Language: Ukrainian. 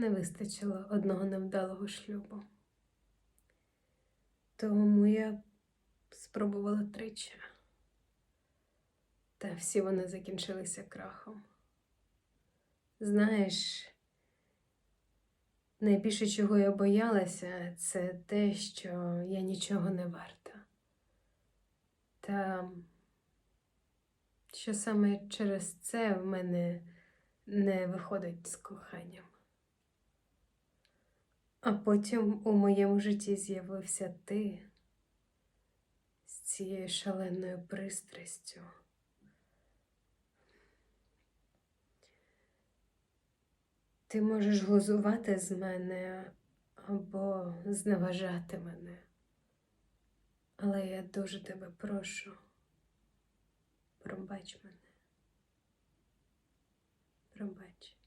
не вистачило одного невдалого шлюбу. Тому я спробувала тричі. Та всі вони закінчилися крахом. Знаєш, найбільше чого я боялася, це те, що я нічого не варта. Та що саме через це в мене не виходить з коханням. А потім у моєму житті з'явився ти з цією шаленою пристрастю. Ти можеш глузувати з мене або зневажати мене. Але я дуже тебе прошу, пробач мене. Пробач.